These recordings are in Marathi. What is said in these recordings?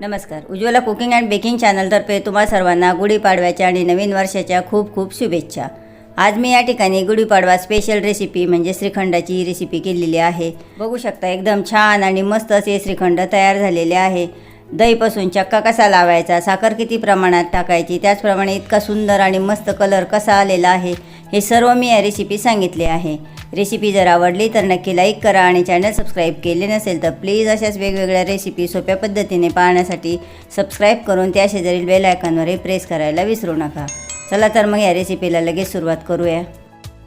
नमस्कार. उज्ज्वला कुकिंग अँड बेकिंग चॅनलतर्फे तुम्हा सर्वांना गुढीपाडव्याच्या आणि नवीन वर्षाच्या खूप खूप शुभेच्छा. आज मी या ठिकाणी गुढीपाडवा स्पेशल रेसिपी म्हणजे श्रीखंडाची ही रेसिपी केलेली आहे. बघू शकता एकदम छान आणि मस्त असे श्रीखंड तयार झालेले आहे. दहीपासून चक्का कसा लावायचा साखर किती प्रमाणात टाकायची त्याचप्रमाणे इतका सुंदर आणि मस्त कलर कसा आलेला आहे हे सर्व मी या रेसिपी सांगितले आहे. रेसिपी जर आवडली तर नक्की लाईक करा आणि चॅनल सबस्क्राईब केले नसेल तर प्लीज अशाच वेगवेगळ्या रेसिपी सोप्या पद्धतीने पाहण्यासाठी सबस्क्राईब करून त्या शेजारील बेल आयकॉनवरही प्रेस करायला विसरू नका. चला तर मग या रेसिपीला लगेच सुरुवात करूया.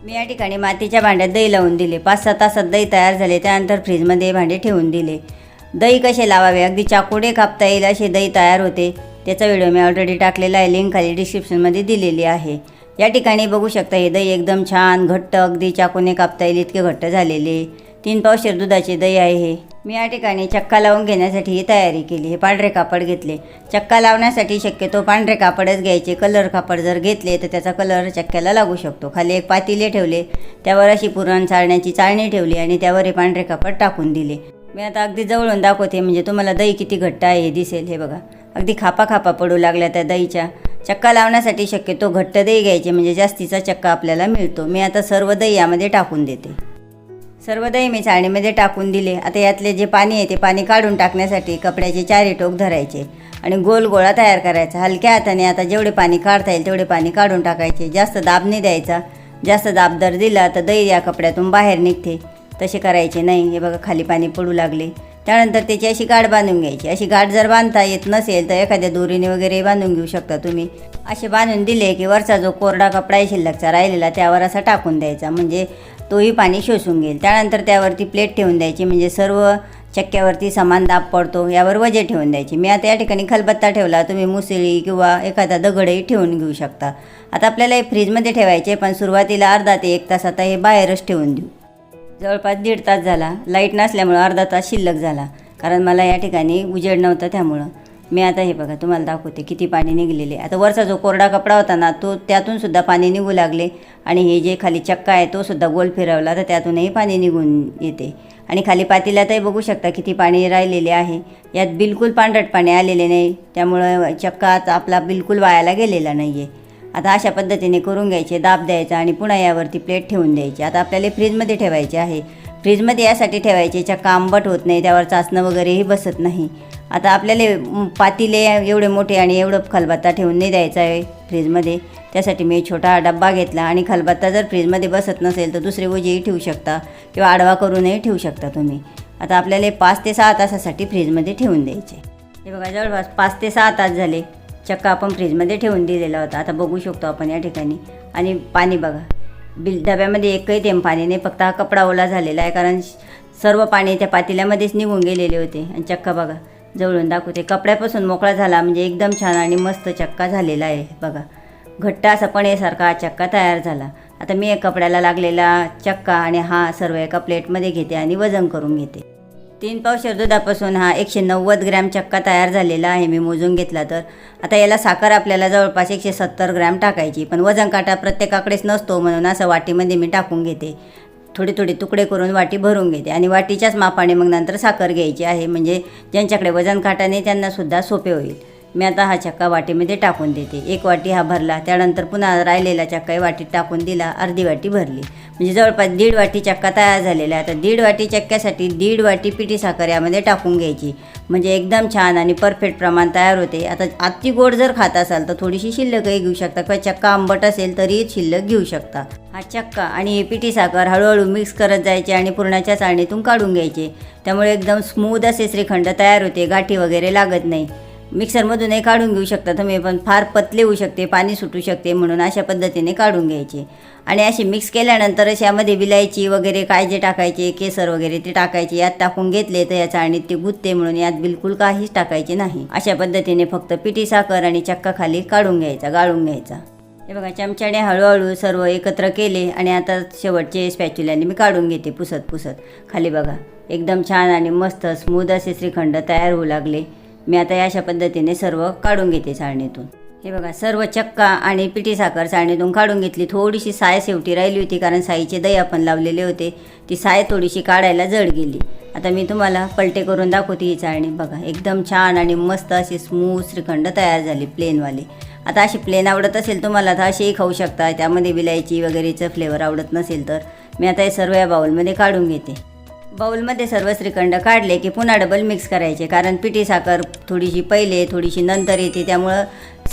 मी या ठिकाणी मातीच्या भांड्यात दही लावून दिले. पाच सहा तासात दही तयार झाले. त्यानंतर फ्रीजमध्ये भांडे ठेवून दिले. दही कसे लावावे? अगदी चाकुडे कापता येईल असे दही तयार होते. त्याचा व्हिडिओ मी ऑलरेडी टाकलेला आहे. लिंक खाली डिस्क्रिप्शनमध्ये दिलेली आहे. या ठिकाणी बघू शकता हे दही एकदम छान घट्ट अगदी चाकूने कापता येईल इतके घट्ट झालेले. तीन पावशेर दुधाचे दही आहे हे. मी या ठिकाणी चक्का लावून घेण्यासाठी ही तयारी केली. हे पांढरे कापड घेतले. चक्का लावण्यासाठी शक्यतो पांढरे कापडच घ्यायचे. कलर कापड जर घेतले तर त्याचा कलर चक्क्याला लागू शकतो. खाली एक पातीले ठेवले. त्यावर अशी पुरण चाळण्याची चाळणी ठेवली आणि त्यावर हे पांढरे कापड टाकून दिले. मी आता अगदी जवळून दाखवते म्हणजे तुम्हाला दही किती घट्ट आहे हे दिसेल हे बघा. अगदी खापा खापा पडू लागल्या त्या दहीच्या. चक्का लावण्यासाठी शक्यतो घट्ट दही घ्यायचे म्हणजे जास्तीचा चक्का आपल्याला मिळतो. मी आता सर्व दही यामध्ये टाकून देते. सर्व दही मी चाळणीमध्ये टाकून दिले. आता यातले जे पाणी आहे ते पाणी काढून टाकण्यासाठी कपड्याचे चारी टोक धरायचे आणि गोल गोळा तयार करायचा. हलक्या हाताने आता जेवढे पाणी काढता येईल तेवढे पाणी काढून टाकायचे. जास्त दाब नाही द्यायचा. जास्त दाब दर दिला तर दही या कपड्यातून बाहेर निघते. तसे करायचे नाही. हे बघा खाली पाणी पडू लागले. त्यानंतर त्याची अशी गाठ बांधून घ्यायची. अशी गाठ जर बांधता येत नसेल तर एखाद्या दोरीने वगैरे बांधून घेऊ शकता तुम्ही. असे बांधून दिले की वरचा जो कोरडा कपडा आहे शिल्लकचा राहिलेला त्यावर असा टाकून द्यायचा. म्हणजे तोही पाणी शोषून घेईल. त्यानंतर त्यावरती प्लेट ठेवून द्यायची. म्हणजे सर्व चक्क्यावरती समान दाब पडतो यावर वजे ठेवून द्यायची. मी आता या ठिकाणी खलबत्ता ठेवला. तुम्ही मुसळी किंवा एखादा दगडही ठेवून घेऊ शकता. आता आपल्याला हे फ्रीजमध्ये ठेवायचे पण सुरुवातीला अर्धा ते एक तास आता हे बाहेरच ठेवून देऊ. जवळपास दीड तास झाला. लाइट नसल्यामुळं अर्धा तास शिल्लक झाला. कारण मला या ठिकाणी उजेड नव्हता त्यामुळं. मी आता हे बघा तुम्हाला दाखवते किती पाणी निघलेले. आता वरचा जो कोरडा कपडा होता ना तो त्यातून सुद्धा पाणी निघू लागले. आणि हे जे खाली चक्का आहे तो सुद्धा गोल फिरवला. तर त्यातूनही पाणी निघून येते. आणि खाली पातेल्यातही बघू शकता किती पाणी राहिलेले आहे. यात बिलकुल पांढरट पाणी आलेले नाही. त्यामुळं चक्का आपला बिलकुल वायाला गेलेला नाही आहे आता अशा पद्धतीने करून घ्यायचे दाब द्यायचा आणि पुन्हा यावरती प्लेट ठेवून द्यायची. आता आपल्याला फ्रीजमध्ये ठेवायचे आहे. फ्रीजमध्ये यासाठी ठेवायचे चक्का आंबट होत नाही त्यावर चाचणं वगैरेही बसत नाही. आता आपल्याला पातीले एवढे मोठे आणि एवढं खलबत्ता ठेवून नाही द्यायचा आहे फ्रीजमध्ये. त्यासाठी मी छोटा डब्बा घेतला आणि खलबत्ता जर फ्रीजमध्ये बसत नसेल तर दुसरे ओजेही ठेवू शकता किंवा आडवा करूनही ठेवू शकता तुम्ही. आता आपल्याला पाच ते सहा तासासाठी फ्रीजमध्ये ठेवून द्यायचे. हे बघा जवळपास पाच ते सहा तास झाले. चक्का आपण फ्रीजमध्ये ठेवून दिलेला होता. आता बघू शकतो आपण या ठिकाणी. आणि पाणी बघा. बिल डब्यामध्ये एकही थेंब पाणी नाही. फक्त हा कपडा ओला झालेला आहे कारण सर्व पाणी त्या पातेल्यामध्येच निघून गेलेले होते. आणि चक्का बघा. जवळून दाखवते. कपड्यापासून मोकळा झाला. म्हणजे एकदम छान आणि मस्त चक्का झालेला आहे. बघा. घट्ट असा पणेसारखा हा चक्का तयार झाला. आता मी कपड्याला लागलेला चक्का आणि हा सर्व एका प्लेटमध्ये घेते आणि वजन करून घेते. तीन पावशेर दुधापासून हा एकशे नव्वद ग्रॅम चक्का तयार झालेला आहे. मी मोजून घेतला तर. आता याला साखर आपल्याला जवळपास एकशे सत्तर ग्रॅम टाकायची. पण वजन काटा प्रत्येकाकडेच नसतो म्हणून असं वाटीमध्ये मी टाकून घेते. थोडे थोडे तुकडे करून वाटी भरून घेते. आणि वाटीच्याच मापाने मग नंतर साखर घ्यायची आहे. म्हणजे ज्यांच्याकडे वजन काटाने त्यांनासुद्धा सोपे होईल. मी आता हा चक्का वाटीमध्ये टाकून देते. एक वाटी हा भरला त्यानंतर पुन्हा राहिलेला चक्का वाटीत टाकून दिला अर्धी वाटी भरली. म्हणजे जवळपास दीड वाटी चक्का तयार झालेला आहे. आता दीड वाटी चक्क्यासाठी दीड वाटी पिठी साखर यामध्ये टाकून घ्यायची. म्हणजे एकदम छान आणि परफेक्ट प्रमाण तयार होते. आता आत्ती गोड जर खात असाल तर थोडीशी शिल्लकही घेऊ शकता किंवा चक्का आंबट असेल तरी शिल्लक घेऊ शकता. हा चक्का आणि पिठी साखर हळूहळू मिक्स करत जायचे आणि पुरणाच्या चाळणीतून काढून घ्यायचे. त्यामुळे एकदम स्मूद असे श्रीखंड तयार होते. गाठी वगैरे लागत नाही. मिक्सरमधूनही काढून घेऊ शकता तुम्ही पण फार पतले होऊ शकते पाणी सुटू शकते म्हणून अशा पद्धतीने काढून घ्यायचे. आणि असे मिक्स केल्यानंतर यामध्ये विलायची वगैरे काय जे टाकायचे केसर वगैरे ते टाकायचे यात टाकून घेतले तर याचा आणि ते गुत्ते म्हणून यात बिलकुल काहीच टाकायचे नाही. अशा पद्धतीने फक्त पिठी साखर आणि चक्का खाली काढून घ्यायचा गाळून घ्यायचा. हे बघा चमच्याने हळूहळू सर्व एकत्र केले आणि आता शेवटचे स्पॅच्युल्याने मी काढून घेते पुसत पुसत खाली बघा एकदम छान आणि मस्त स्मूद असे श्रीखंड तयार होऊ लागले. मी आता या अशा पद्धतीने सर्व काढून घेते चाळणीतून हे बघा सर्व चक्का आणि पिठी साखर चाळणीतून काढून घेतली. थोडीशी साय शेवटी राहिली होती कारण साईचे दही आपण लावलेले होते. ती साय थोडीशी काढायला जड गेली. आता मी तुम्हाला पलटे करून दाखवते ही चाळणी बघा एकदम छान आणि मस्त अशी स्मूथ श्रीखंड तयार झाली प्लेनवाली आता अशी प्लेन आवडत असेल तुम्हाला तर असेही खाऊ शकता. त्यामध्ये विलायची वगैरेचं फ्लेवर आवडत नसेल तर. मी आता हे सर्व या बाउलमध्ये काढून घेते. बाउलमध्ये सर्व श्रीखंड काढले की पुन्हा डबल मिक्स करायचे. कारण पिठी साखर थोडीशी पहिले थोडीशी नंतर येते. त्यामुळं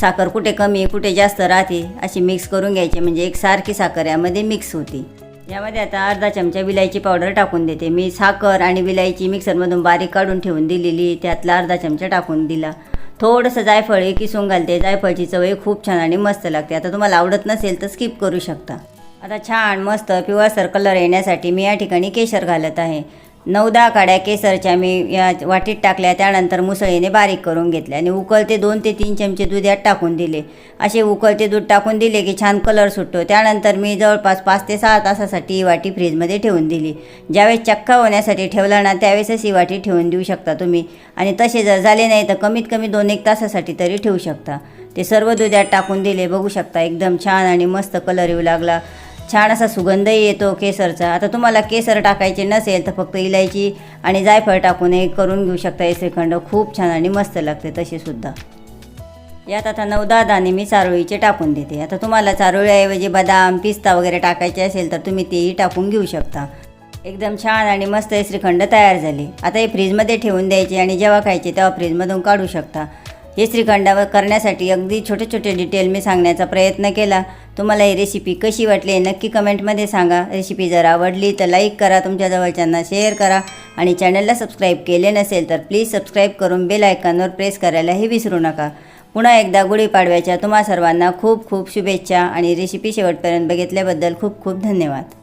साखर कुठे कमी कुठे जास्त राहते अशी मिक्स करून घ्यायची. म्हणजे एक सारखी साखर यामध्ये मिक्स होती. यामध्ये आता अर्धा चमचा विलायची पावडर टाकून देते. मी साखर आणि विलायची मिक्सरमधून बारीक काढून ठेवून दिलेली त्यातला अर्धा चमचा टाकून दिला. थोडंसं जायफळ हे किसून घालते. जायफळची चवही खूप छान आणि मस्त लागते. आता तुम्हाला आवडत नसेल तर स्किप करू शकता. आता छान मस्त पिवळसर कलर येण्यासाठी मी या ठिकाणी केशर घालत आहे. नऊ दहा काड्या केसरच्या मी या वाटीत टाकल्या त्यानंतर मुसळीने बारीक करून घेतल्या आणि उकळते दोन ते तीन चमचे दूध यात टाकून दिले. असे उकळते दूध टाकून दिले की छान कलर सुटतो. त्यानंतर मी जवळपास पाच ते सहा तासासाठी ही वाटी फ्रीजमध्ये ठेवून दिली. ज्यावेळेस चक्का होण्यासाठी ठेवला ना त्यावेळेसच ही वाटी ठेवून देऊ शकता तुम्ही. आणि तसे जर झाले नाही तर कमीत कमी दोन एक तासासाठी तरी ठेवू शकता. ते सर्व दूध यात टाकून दिले. बघू शकता एकदम छान आणि मस्त कलर येऊ लागला. छान असा सुगंधही येतो केसरचा. आता तुम्हाला केसर टाकायचे नसेल तर फक्त इलायची आणि जायफळ टाकून हे करून घेऊ शकता हे श्रीखंड. खूप छान आणि मस्त लागते तसे सुद्धा. यात आता नऊ दहा दाणे मी चारोळीचे टाकून देते. आता तुम्हाला चारोळीऐवजी बदाम पिस्ता वगैरे टाकायचे असेल तर तुम्ही तेही टाकून घेऊ शकता. एकदम छान आणि मस्त हे श्रीखंड तयार झाले. आता हे फ्रीजमध्ये ठेवून द्यायचे आणि जेव्हा खायचे तेव्हा फ्रीजमधून काढू शकता. हे श्रीखंडावर करण्यासाठी अगदी छोटे छोटे डिटेल मी सांगण्याचा प्रयत्न केला. तुम्हाला ही रेसिपी कशी वाटली नक्की कमेंटमध्ये सांगा. रेसिपी जर आवडली तर लाईक करा तुमच्या जवळच्यांना शेअर करा आणि चॅनलला सबस्क्राईब केले नसेल तर प्लीज सबस्क्राईब करून बेल आयकॉनवर प्रेस करायलाही विसरू नका. पुन्हा एकदा गुढीपाडव्याच्या तुम्हा सर्वांना खूप खूप शुभेच्छा आणि रेसिपी शेवटपर्यंत बघितल्याबद्दल खूप खूप धन्यवाद.